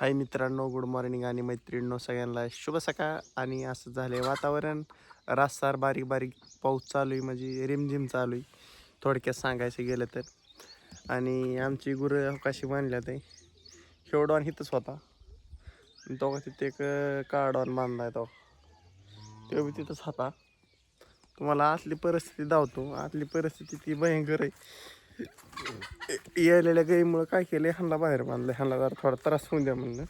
हाय मित्रांनो good morning आणि मैत्रिणींनो सगळ्यांना. शुभ सकाळ आणि असं झालंय वातावरण. रास्तार बारीक बारीक पाऊस चालू आहे म्हणजे रिमझिम चालू आहे. थोडक्यात सांगायचं गेलं तर. आणि आमची गुरं अवकाशी बांधल्यात आहे. शेवडॉन हिथंच होता. तो का तिथे एक काळडॉन बांधलाय तो. तो बी तिथंच होता. तुम्हाला आतली परिस्थिती धावतो आतली परिस्थिती ती भयंकर आहे. यायलेल्या गाईमुळं काय केलं ह्यांना बाहेर बांधलं ह्यांना जरा थोडा त्रास होऊन द्या म्हणलं.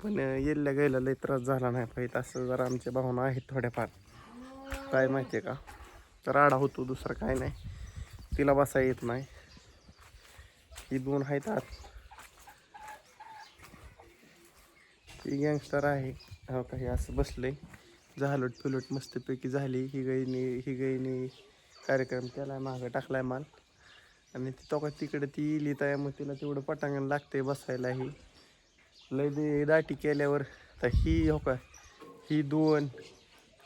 पण येलेल्या गाईला लई त्रास झाला नाही पाहिजे. असं जरा आमच्या भावना आहेत थोड्याफार. काय माहिती आहे का राडा होतो दुसरं काय नाही. तिला बसा येत नाही. ही दोन आहेत आत. ही गँगस्टर आहे. हो काही असं बसलंय. झालोट फिलोट मस्तपैकी झाली. ही गाईने ही गाईने कार्यक्रम केलाय मागं टाकलाय माल. आणि ती तो का तिकडे ती इली तया मग तिला तेवढं पटांगण लागते बसायलाही. लय दे दाटी केल्यावर. तर ही हो का ही दोन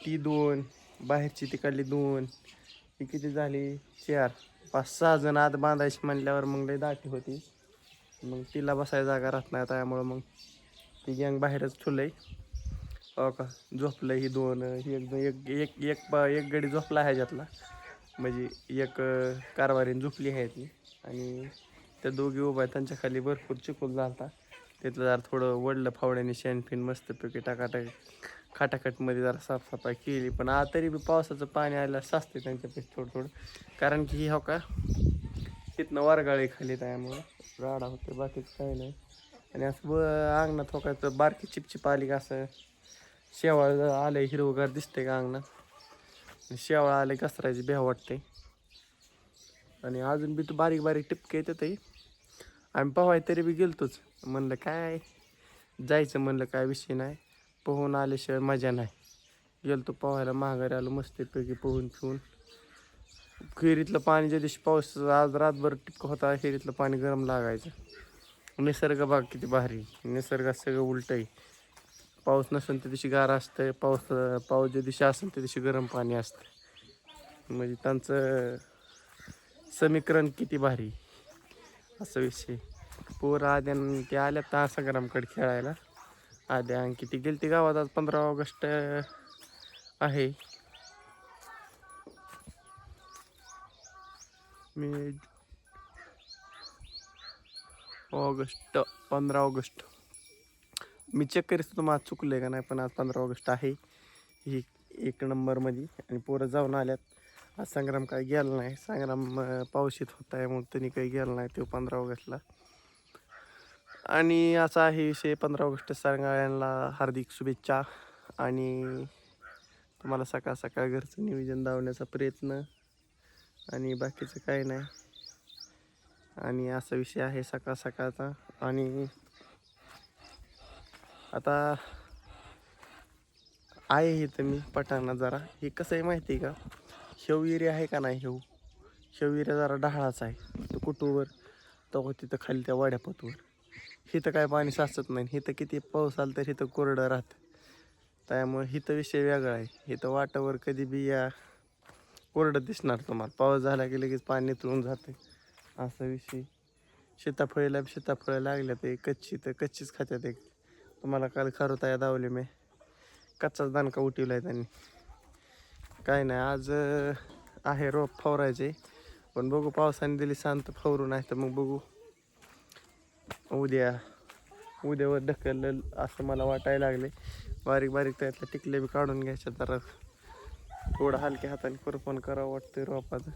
ती दोन बाहेरची तिकडली दोन. ही किती झाली? चार. पाच सहा जण आत बांधायची म्हणल्यावर मग लय दाटी होती. मग तिला बसायला जागा राहत नाही त्यामुळं मग ती गँग बाहेरच ठुलंय हो का झोपलं ही दोन. ही एक एक एक एक एक गडी झोपला ह्याच्यातला. म्हणजे एक कारवारीने झोपली आहे ती. आणि त्या दोघी उभा आहेत. त्यांच्या खाली भरपूर चिखल झाला तिथलं जरा थोडं वडलं फावड्याने शेणफिन मस्तपैकी टाकाटाक खाटाखटमध्ये जरा साफसफाई केली. पण आ तरी बी पावसाचं पाणी आलं साचते त्यांच्यापेक्षा थोडं थोडं. कारण की ही हो का तिथनं वारगाळी खाली त्यामुळं राडा होते बाकीचं काही नाही. आणि असं ब अंगणात हो का बारकी चिपचिप आली का असं शेवाळ आलं हिरवगार दिसते का अंगणात? शेवाळ आले घसरायची भ्या वाटते आणि अजून बी तू बारीक बारीक टिपके येतात आम्ही पोहाय तरी बी गेलतोच. म्हणलं काय? जायचं म्हणलं काय विषय नाही. पोहून आल्याशिवाय मजा नाही. गेलतो पोहायला महागारी आलो मस्तपैकी पोहून पिऊन. खिरीतलं पाणी ज्या दिवशी पाऊस आज रातभर टिपक होता खिरीतलं पाणी गरम लागायचं. निसर्ग बाग किती भारी. निसर्गात सगळं उलटं आहे पाऊस नसेल त्या दिवशी गार असतं पाऊस पाऊस ज्या दिवशी असेल त्या दिवशी गरम पाणी असतं म्हणजे त्यांचं समीकरण किती भारी. असं विषय. पोर आद्या ते आल्या तर गरमकडे खेळायला. आद्या आणखी ती गेली ती गावात आज पंधरा ऑगस्ट आहे. मी ऑगस्ट पंधरा ऑगस्ट. मी चेक करीत होतो माझं चुकलं का नाही पण आज पंधरा ऑगस्ट आहे. ही एक नंबरमध्ये आणि पोरं जाऊन आल्यात. आज संग्राम काय गेला नाही. संग्राम पावशीत होता आहे म्हणून त्यांनी काही गेला नाही तो पंधरा ऑगस्टला. आणि असा आहे विषय पंधरा ऑगस्ट सगळ्यांना हार्दिक शुभेच्छा. आणि तुम्हाला सकाळ सकाळ घरचं नियोजन धावण्याचा प्रयत्न. आणि बाकीचं काही नाही. आणि असा विषय आहे सकाळ सकाळचा. आणि आता आहे इथं मी पटांना जरा. हे कसं आहे माहिती आहे का? शेव एरिया आहे का नाही शेव? शेव एरिया जरा डहाळाचा आहे. तो कुटूवर तो तिथं खाली त्या वाड्यापतवर. इथं काय पाणी साचत नाही. इथं किती पाऊस आला तर हिथं कोरडं राहतं. त्यामुळे हिथं विषय वेगळा आहे. इथं वाटावर कधी बिया कोरडं दिसणार तुम्हाला. पाऊस झाला की लगेच पाणी तुळून जाते असा विषय. सीताफळीला शेताफळं सीताफळं लागल्या ते कच्ची तर कच्चीच खात्यात एक. तुम्हाला काल खारुताया दावले मी. कच्चाच दानका उठवला आहे त्यांनी. काय नाही आज आहे रोप फवरायचे. पण बघू पावसाने दिली शांत फवरू नाही तर मग बघू. उद्या उद्यावर ढकललं असं मला वाटायला लागले. बारीक बारीक त्यातल्या टिकले बी काढून घ्यायच्या जरा थोडं हलक्या हाताने कुरपण करावं वाटतं रोपाचं.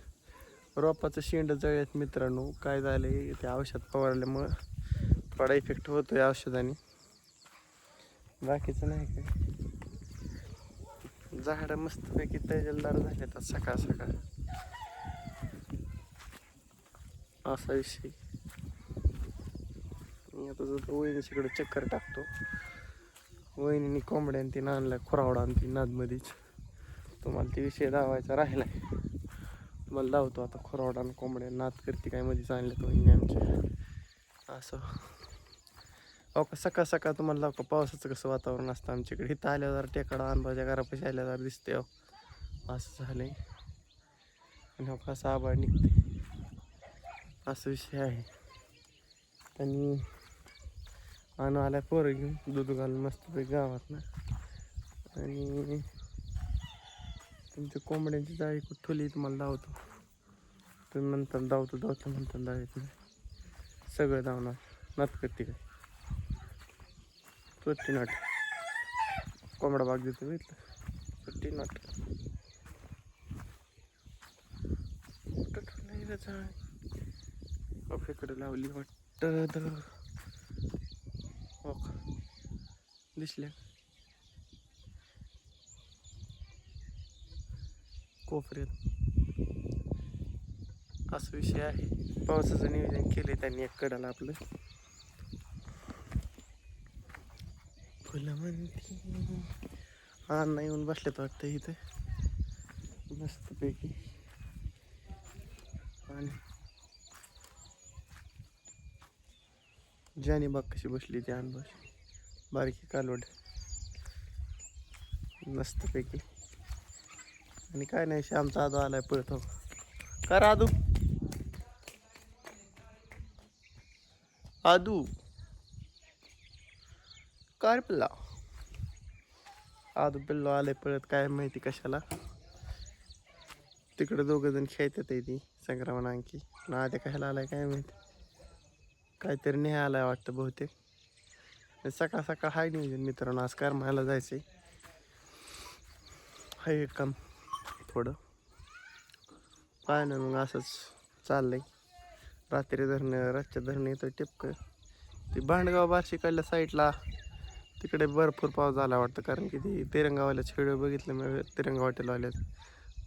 रोपाचं शेंड जळत मित्रांनो काय झाले ते औषध फवारल्यामुळं थोडा इफेक्ट होतोय औषधाने. बाकीचं नाही काय. झाडं मस्तपैकी तैजलदार झाले आता सकाळ सकाळ. असा विषय. मी आता जातो वहिनीच्याकडे चक्कर टाकतो. वहिनीने कोंबड्या आणि ती आणलाय खुरावडा आणि ती नादमधीच तुम्हाला ते विषय दावायचा राहिलाय. तुम्हाला लावतो आता खुरावडा आणि कोंबड्या नाद करते काय मध्येच आणल्यात वहिनी आमच्या. असं. अहो का सकाळ सकाळ तुम्हाला लाव का पावसाचं कसं वातावरण असतं आमच्याकडे. इथं आल्यावर जरा टेकडा अनबाच्या घरापाशी आल्यावर दिसते अहो. असं झालंय. आणि हो का असं आबाळ निघते असं विषय आहे. आणि आणू आल्या पोरं घेऊन दूध घालून मस्तपैकी गावात ना. आणि तुमच्या कोंबड्यांची जाळी कुठं तुम्हाला धावतो तुम्ही म्हणता धावतो धावतो म्हणता धावत. नाही सगळं धावणार. नत तिकडे सुट्टी नट. कोंबडा बाग देतो बघितलं सुट्टी नट. नाही ठेवलंय रे लावली वाटत. हो दिसल्या. कोपऱ्यात. असा विषय आहे. पावसाचं नियोजन केलं त्यांनी एक कडाला आपलं. फुलं म्हणती अण्णा येऊन बसलेत वाटतं इथे. मस्तपैकी. आणि ज्याने बाग कशी बसली ती अनबस बारकी कालवड मस्तपैकी. आणि काय नाही श्यामचा आदू आलाय पळतो हो. का आदू. आदू. काय पिल्ला आदू पिल्लो आले पळत काय माहिती कशाला. तिकडे दोघं जण खेळतात ती संक्रमण आणखी. ना ते कशाला आलाय काय माहिती. काहीतरी नाही आलाय वाटतं बहुतेक. सकाळ सकाळ हाय नियोजन मित्रांनो आज करमायला जायचंय. हाय एक काम थोडं पाय ना मग असंच चाललंय. रात्री धरणं रातच्या धरणं येतं टिपकं. ती भांडगाव बार्शीकडल्या साईडला तिकडे भरपूर पाऊस झाला वाटतं कारण की ते तिरंगावाल्याच व्हिडिओ बघितल्यामुळे मी तिरंगा हॉटेलवाल्याच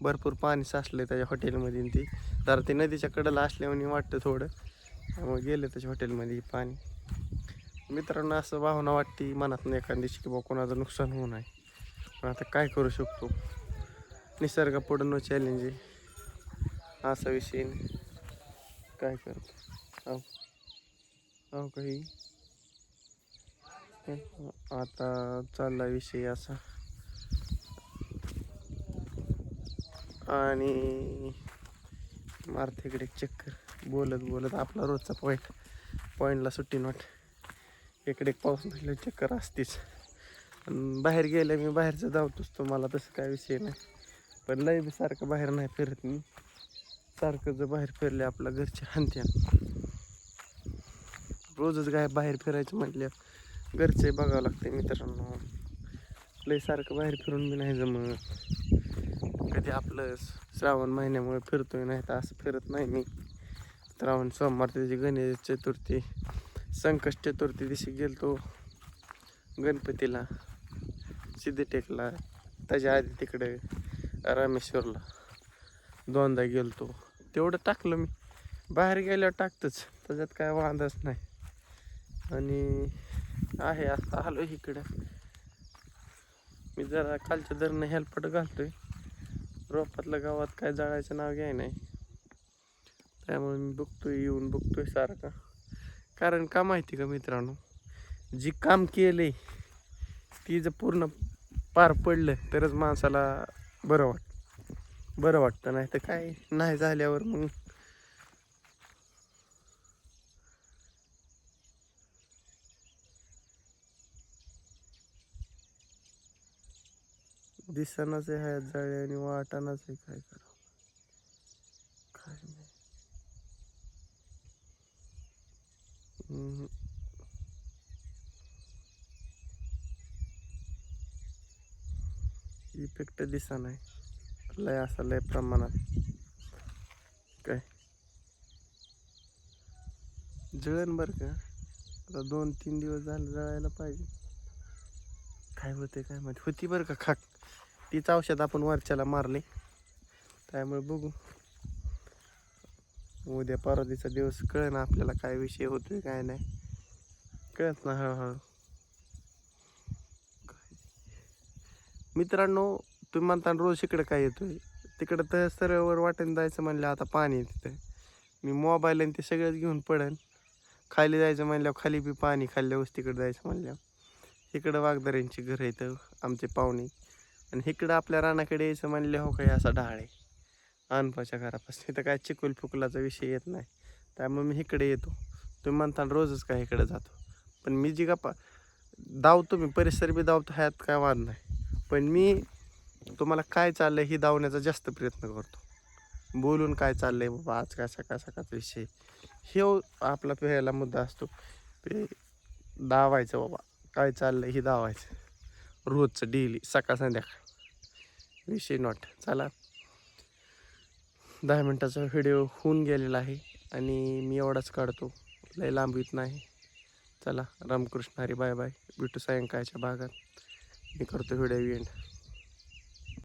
भरपूर पाणी साचलं त्याच्या हॉटेलमध्ये ती. तर ते नदीच्या कडेला असल्यामुळे वाटतं थोडं. मग गेले त्याच्या हॉटेलमध्ये पाणी. मित्रांनो असं भावना वाटते मनात एखाद्या दिवशी की बा कोणाचं नुकसान होऊ नये. पण आता काय करू शकतो? निसर्ग पुढं नो चॅलेंज आहे. असा विषय काय करतो? अहो. अहो काही आता चालला विषय असा. आणि मारतेकडे चक्कर. बोलत बोलत आपला रोजचा पॉईंट पॉईंटला सुट्टी नोट. इकडे पाऊस म्हटलं चक्कर असतीच. बाहेर गेलं मी बाहेरचं धावतोच तो. मला तसं काय विषय नाही. पण लय मी सारखं बाहेर नाही फिरत मी. सारखं जर बाहेर फिरले आपल्या घरच्या हंत्या रोजच काय बाहेर फिरायचं म्हटलं घरचे बघावं लागते मित्रांनो. लय सारखं बाहेर फिरून बी नाही जमत. कधी आपलं श्रावण महिन्यामुळे फिरतोय नाही तर असं फिरत नाही मी. श्रावण सोमवार त्याची गणेश चतुर्थी संकष्ट चतुर्थी दिवशी गेलतो गणपतीला सिद्धटेकला त्याच्या आधी तिकडे रामेश्वरला दोनदा गेलतो. तेवढं टाकलं मी. बाहेर गेल्यावर टाकतंच. त्याच्यात काय वांधच नाही. आणि आहे आता आलो इकडं. मी जरा कालच्या धरणं हेल्पट घालतोय. रोपातल्या गावात काय जाळायचं नाव घ्याय नाही. त्यामुळे मी बघतोय येऊन बघतोय सारखा. कारण का माहिती का मित्रांनो? जी काम केले ती जर पूर्ण पार पडलं तरच माणसाला बरं वाट बरं वाटतं. नाही तर काय नाही झाल्यावर मग दिसनाच आहे जाळे आणि वाटानाच आहे काय करावं? काय नाही. इफेक्ट दिसा नाही लय असा लय प्रमाणात. काय? जळण बरं का? आता दोन तीन दिवस झाले जळायला पाहिजे. काय होते काय माहिती. होती बरं का खाक. तीच औषध आपण वरच्याला मारले. त्यामुळे बघू. उद्या परवादीचा दिवस कळ ना आपल्याला काय विषय होतोय काय नाही. कळत ना हळूहळू. मित्रांनो तुम्ही म्हणता रोज इकडे काय येतोय? तिकडं तर सर्वर वाटेन जायचं म्हणलं आता पाणी आहे तिथं. मी मोबाईल आणि ते सगळंच घेऊन पडेन. खाली जायचं म्हणल्यावर खाली बी पाणी खाल्ल्या वस्तीकडे जायचं म्हणल्यावर. इकडं वाघदाऱ्यांची घरं आहेत आमचे पाहुणे. आणि इकडं आपल्या रानाकडे यायचं म्हणले हो काही असा ढाळ आहे. अनपाच्या घरापासून. इथं काय चिकुल फुकुलाचा विषय येत नाही. त्यामुळे मी इकडे येतो. तुम्ही म्हणता रोजच काय इकडे जातो. पण मी जी गप्पा धावतो मी परिसर बी धावतो ह्यात काय वाद नाही. पण मी तुम्हाला काय चाललंय ही धावण्याचा जास्त प्रयत्न करतो. बोलून काय चाललं आहे बाबा आज काय सकाळ सकाळचा विषय. हे आपला पेहायला मुद्दा असतो. ते धावायचं बाबा. काय चाललंय हे धावायचं रोजचं डेली सकाळ संध्याकाळ. विषय नॉट चला. दहा मिनटाचा व्हिडिओ होऊन गेलेला आहे आणि मी एवढाच काढतो. लय लांबीत नाही. चला रामकृष्ण हरी बाय बाय भेटू सायंकाळच्या भागात. मी करतो व्हिडिओ एंड